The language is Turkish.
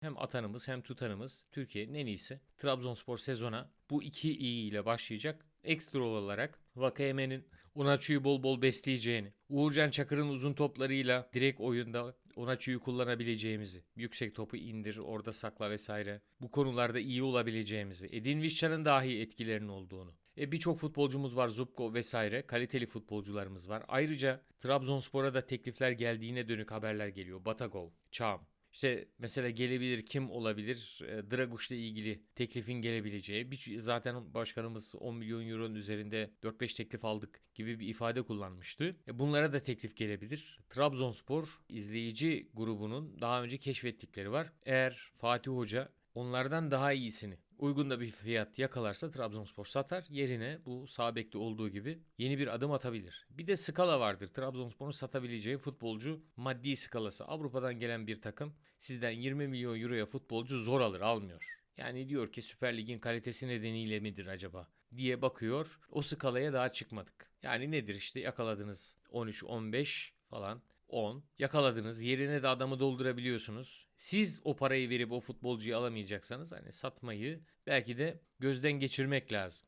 hem atanımız hem tutanımız Türkiye'nin en iyisi. Trabzonspor sezona bu iki iyi ile başlayacak. Ekstra olarak Vakayeme'nin Unaçu'yu bol bol besleyeceğini, Uğurcan Çakır'ın uzun toplarıyla direkt oyunda Unaçu'yu kullanabileceğimizi, yüksek topu indir, orada sakla vesaire. Bu konularda iyi olabileceğimizi, Edin Visca'nın dahi etkilerinin olduğunu. E birçok futbolcumuz var, Zubko vesaire, kaliteli futbolcularımız var. Ayrıca Trabzonspor'a da teklifler geldiğine dönük haberler geliyor. Batagov, Çam, işte mesela gelebilir kim olabilir? Draguş'la ilgili teklifin gelebileceği. Bir, zaten başkanımız 10 milyon euronun üzerinde 4-5 teklif aldık gibi bir ifade kullanmıştı. E, bunlara da teklif gelebilir. Trabzonspor izleyici grubunun daha önce keşfettikleri var. Eğer Fatih Hoca onlardan daha iyisini uygun da bir fiyat yakalarsa Trabzonspor satar. Yerine bu sağ bekte olduğu gibi yeni bir adım atabilir. Bir de skala vardır. Trabzonspor'un satabileceği futbolcu maddi skalası. Avrupa'dan gelen bir takım sizden 20 milyon euroya futbolcu zor alır almıyor. Yani diyor ki Süper Lig'in kalitesi nedeniyle midir acaba diye bakıyor. O skalaya daha çıkmadık. Yani nedir işte yakaladınız 13-15 falan 10 yakaladınız yerine de adamı doldurabiliyorsunuz. Siz o parayı verip o futbolcuyu alamayacaksanız hani satmayı belki de gözden geçirmek lazım.